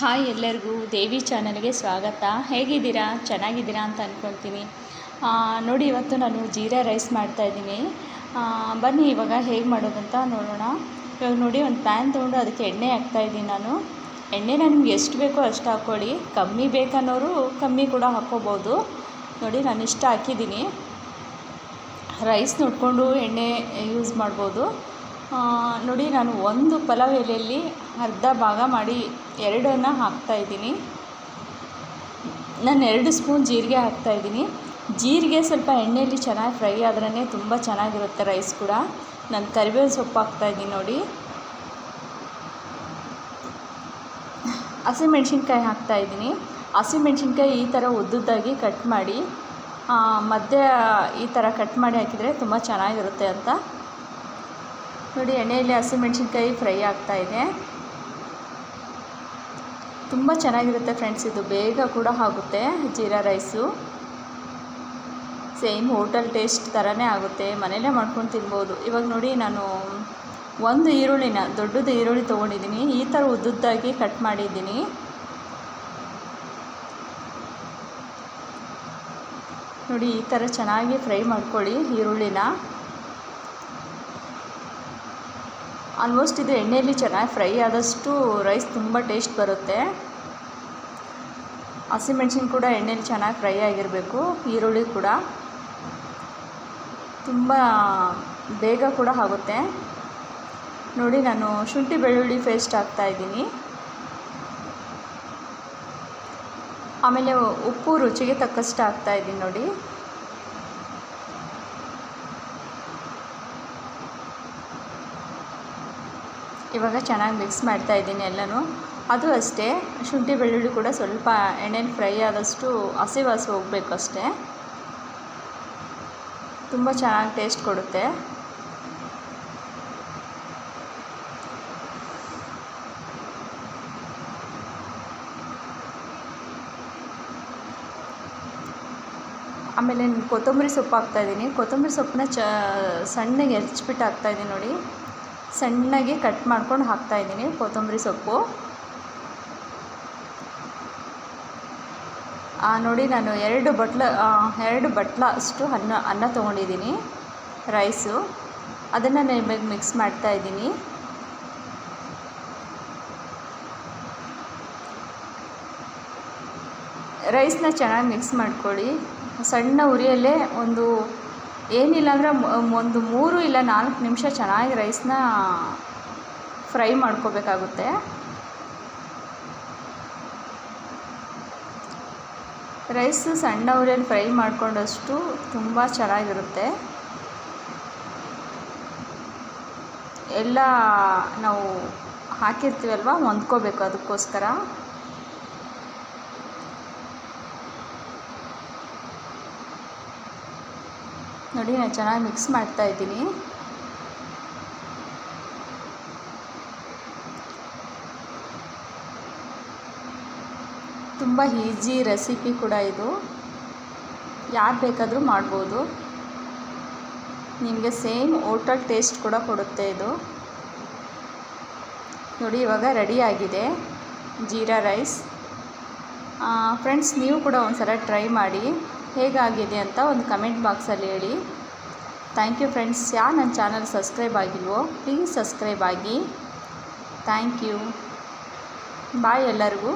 Hi ಎಲ್ಲರಿಗೂ ದೇವಿ ಚಾನಲ್ಗೆ ಸ್ವಾಗತ. ಹೇಗಿದ್ದೀರಾ? ಚೆನ್ನಾಗಿದ್ದೀರಾ ಅಂತ ಅಂದ್ಕೊಳ್ತೀನಿ ನೋಡಿ, ಇವತ್ತು ನಾನು ಜೀರಾ ರೈಸ್ ಮಾಡ್ತಾಯಿದ್ದೀನಿ ಬನ್ನಿ, ಇವಾಗ ಹೇಗೆ ಮಾಡೋದಂತ ನೋಡೋಣ. ಇವಾಗ ನೋಡಿ, ಒಂದು ಪ್ಯಾನ್ ತೊಗೊಂಡು ಅದಕ್ಕೆ ಎಣ್ಣೆ ಹಾಕ್ತಾಯಿದ್ದೀನಿ ನಾನು. ಎಣ್ಣೆನ ನಿಮ್ಗೆ ಎಷ್ಟು ಬೇಕೋ ಅಷ್ಟು ಹಾಕ್ಕೊಳ್ಳಿ ಕಮ್ಮಿ ಬೇಕನ್ನೋರು ಕಮ್ಮಿ ಕೂಡ ಹಾಕ್ಕೋಬೋದು. ನೋಡಿ, ನಾನು ಇಷ್ಟು ಹಾಕಿದ್ದೀನಿ. ರೈಸ್ ನೋಡಿಕೊಂಡು ಎಣ್ಣೆ ಯೂಸ್ ಮಾಡ್ಬೋದು. ನೋಡಿ, ನಾನು ಒಂದು ಪಲಾವ್ ಎಲೆಯಲ್ಲಿ ಅರ್ಧ ಭಾಗ ಮಾಡಿ ಎರಡನ್ನು ಹಾಕ್ತಾಯಿದ್ದೀನಿ ನಾನು ಎರಡು ಸ್ಪೂನ್ ಜೀರಿಗೆ ಹಾಕ್ತಾಯಿದ್ದೀನಿ ಜೀರಿಗೆ ಸ್ವಲ್ಪ ಎಣ್ಣೆಯಲ್ಲಿ ಚೆನ್ನಾಗಿ ಫ್ರೈ ಆದ್ರೇ ತುಂಬ ಚೆನ್ನಾಗಿರುತ್ತೆ ರೈಸ್ ಕೂಡ. ನಾನು ಕರಿಬೇವು ಸೊಪ್ಪು ಹಾಕ್ತಾಯಿದ್ದೀನಿ ನೋಡಿ. ಹಸಿಮೆಣ್ಸಿನ್ಕಾಯಿ ಹಾಕ್ತಾಯಿದ್ದೀನಿ ಹಸಿಮೆಣ್ಸಿನ್ಕಾಯಿ ಈ ಥರ ಉದ್ದುದ್ದಾಗಿ ಕಟ್ ಮಾಡಿ ಮಧ್ಯ ಈ ಥರ ಕಟ್ ಮಾಡಿ ಹಾಕಿದರೆ ತುಂಬ ಚೆನ್ನಾಗಿರುತ್ತೆ ಅಂತ. ನೋಡಿ, ಎಣ್ಣೆಯಲ್ಲಿ ಹಸಿಮೆಣ್ಸಿನ್ಕಾಯಿ ಫ್ರೈ ಆಗ್ತಾ ಇದೆ. ತುಂಬ ಚೆನ್ನಾಗಿರುತ್ತೆ ಫ್ರೆಂಡ್ಸ್ ಇದು. ಬೇಗ ಕೂಡ ಆಗುತ್ತೆ jeera rice. Same hotel taste ಥರನೇ ಆಗುತ್ತೆ. ಮನೇಲೇ ಮಾಡ್ಕೊಂಡು ತಿನ್ಬೋದು. ಇವಾಗ ನೋಡಿ, ನಾನು ಒಂದು ಈರುಳ್ಳಿನ, ದೊಡ್ಡದು ಈರುಳ್ಳಿ ತೊಗೊಂಡಿದ್ದೀನಿ. ಈ ಥರ ಉದ್ದುದ್ದಾಗಿ ಕಟ್ ಮಾಡಿದ್ದೀನಿ. ನೋಡಿ, ಈ ಥರ ಚೆನ್ನಾಗಿ ಫ್ರೈ ಮಾಡ್ಕೊಳ್ಳಿ ಈರುಳ್ಳಿನ. ಆಲ್ಮೋಸ್ಟ್ ಇದು ಎಣ್ಣೆಯಲ್ಲಿ ಚೆನ್ನಾಗಿ ಫ್ರೈ ಆದಷ್ಟು ರೈಸ್ ತುಂಬ ಟೇಸ್ಟ್ ಬರುತ್ತೆ. ಹಸಿಮೆಣ್ಸಿನ ಕೂಡ ಎಣ್ಣೆಲಿ ಚೆನ್ನಾಗಿ ಫ್ರೈ ಆಗಿರಬೇಕು, ಈರುಳ್ಳಿ ಕೂಡ. ತುಂಬ ಬೇಗ ಕೂಡ ಆಗುತ್ತೆ. ನೋಡಿ, ನಾನು ಶುಂಠಿ ಬೆಳ್ಳುಳ್ಳಿ ಪೇಸ್ಟ್ ಹಾಕ್ತಾಯಿದ್ದೀನಿ ಆಮೇಲೆ ಉಪ್ಪು ರುಚಿಗೆ ತಕ್ಕಷ್ಟು ಹಾಕ್ತಾಯಿದ್ದೀನಿ ನೋಡಿ. ಇವಾಗ ಚೆನ್ನಾಗಿ ಮಿಕ್ಸ್ ಮಾಡ್ತಾ ಇದ್ದೀನಿ ಎಲ್ಲನೂ. ಅದು ಅಷ್ಟೇ, ಶುಂಠಿ ಬೆಳ್ಳುಳ್ಳಿ ಕೂಡ ಸ್ವಲ್ಪ ಎಣ್ಣೆಲಿ ಫ್ರೈ ಆದಷ್ಟು ಹಸಿ ಹೋಗಬೇಕು ಅಷ್ಟೇ. ತುಂಬ ಚೆನ್ನಾಗಿ ಟೇಸ್ಟ್ ಕೊಡುತ್ತೆ. ಆಮೇಲೆ ಕೊತ್ತಂಬರಿ ಸೊಪ್ಪು ಹಾಕ್ತಾಯಿದ್ದೀನಿ ಕೊತ್ತಂಬರಿ ಸೊಪ್ಪನ್ನ ಚ, ಸಣ್ಣಗೆ ಹೆಚ್ಬಿಟ್ಟು ಹಾಕ್ತಾಯಿದ್ದೀನಿ ನೋಡಿ. ಸಣ್ಣಗೆ ಕಟ್ ಮಾಡ್ಕೊಂಡು ಹಾಕ್ತಾಯಿದ್ದೀನಿ ಕೊತ್ತಂಬರಿ ಸೊಪ್ಪು. ನೋಡಿ ನಾನು ಎರಡು ಬಟ್ಲ ಎರಡು ಬಟ್ಲ ಅಷ್ಟು ಅನ್ನ ಅನ್ನ ತೊಗೊಂಡಿದ್ದೀನಿ, ರೈಸು. ಅದನ್ನು ನಾನು ಇವಾಗ ಮಿಕ್ಸ್ ಮಾಡ್ತಾಯಿದ್ದೀನಿ ರೈಸ್ನ ಚೆನ್ನಾಗಿ ಮಿಕ್ಸ್ ಮಾಡ್ಕೊಳ್ಳಿ. ಸಣ್ಣ ಉರಿಯಲ್ಲೇ ಒಂದು ಏನಿಲ್ಲ ಅಂದರೆ ಒಂದು ಮೂರು ಇಲ್ಲ ನಾಲ್ಕು ನಿಮಿಷ ಚೆನ್ನಾಗಿ ರೈಸ್ನ ಫ್ರೈ ಮಾಡ್ಕೋಬೇಕಾಗುತ್ತೆ. ರೈಸ್ ಸಣ್ಣ ಉರಿಯಲ್ಲಿ ಫ್ರೈ ಮಾಡ್ಕೊಂಡಷ್ಟು ತುಂಬ ಚೆನ್ನಾಗಿರುತ್ತೆ. ಎಲ್ಲ ನಾವು ಹಾಕಿರ್ತೀವಲ್ವ, ಹೊಂದ್ಕೋಬೇಕು ಅದಕ್ಕೋಸ್ಕರ. ನೋಡಿ, ನಾನು ಚೆನ್ನಾಗಿ ಮಿಕ್ಸ್ ಮಾಡ್ತಾ ಇದ್ದೀನಿ. ತುಂಬ ಈಸಿ ರೆಸಿಪಿ ಕೂಡ ಇದು. ಯಾರು ಬೇಕಾದರೂ ಮಾಡ್ಬೋದು. ನಿಮಗೆ ಸೇಮ್ ಹೋಟೆಲ್ ಟೇಸ್ಟ್ ಕೂಡ ಕೊಡುತ್ತೆ ಇದು. ನೋಡಿ, ಇವಾಗ ರೆಡಿ ಆಗಿದೆ ಜೀರಾ ರೈಸ್ ಫ್ರೆಂಡ್ಸ್ ನೀವು ಕೂಡ ಒಂದು ಸಲ ಟ್ರೈ ಮಾಡಿ. ಹೇಗಾಗಿದೆ ಅಂತ ಒಂದು ಕಮೆಂಟ್ ಬಾಕ್ಸಲ್ಲಿ ಹೇಳಿ. Thank you friends. ಯಾರು ನನ್ನ ಚಾನಲ್ ಸಬ್ಸ್ಕ್ರೈಬ್ ಆಗಿಲ್ವೋ, ಪ್ಲೀಸ್ ಸಬ್ಸ್ಕ್ರೈಬ್ ಆಗಿ. Thank you. ಬಾಯ್ ಎಲ್ಲರಿಗೂ.